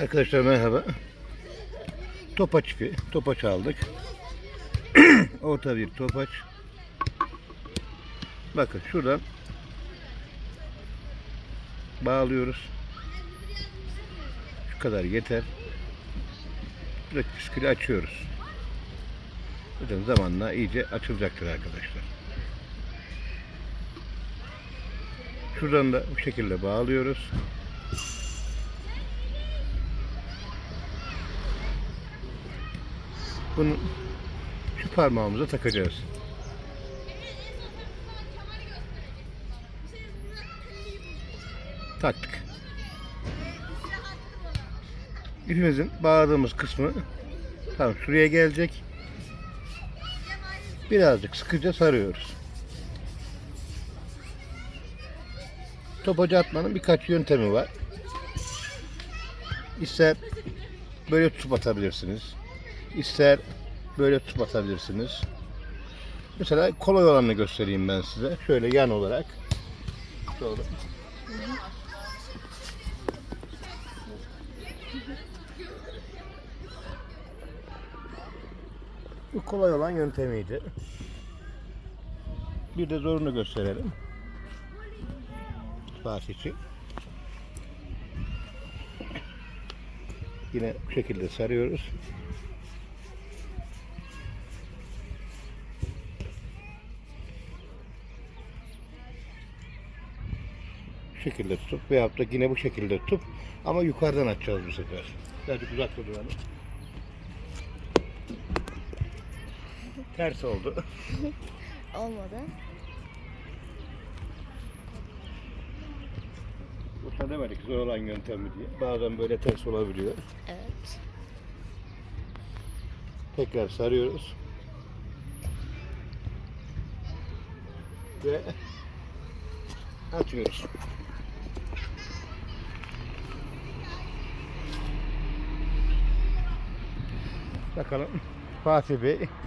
Arkadaşlar merhaba. Topaç ipi, topaç aldık. Orta bir topaç. Bakın şuradan bağlıyoruz. Şu kadar yeter. Direkt püskülü açıyoruz. Zaten zamanla iyice açılacaktır arkadaşlar. Şuradan da bu şekilde bağlıyoruz. Bunu şu parmağımıza takacağız. Taktık. İpimizin bağladığımız kısmı tam şuraya gelecek. Birazcık sıkıca sarıyoruz. Topacı atmanın birkaç yöntemi var. İster böyle tutup atabilirsiniz. İster böyle tutup atabilirsiniz. Mesela kolay olanını göstereyim ben size. Şöyle yan olarak. Şöyle. Bu kolay olan yöntemiydi. Bir de zorunu gösterelim. Fatih için. Yine bu şekilde sarıyoruz. Şekilde tutup veyahut da yine bu şekilde tutup ama yukarıdan açacağız bu sefer. Birazcık uzakta duralım. Ters oldu. Olmadı. Boşuna demedik zor olan yöntemi diye. Bazen böyle ters olabiliyor. Evet. Tekrar sarıyoruz. Ve atıyoruz. Bakalım. Fatih Bey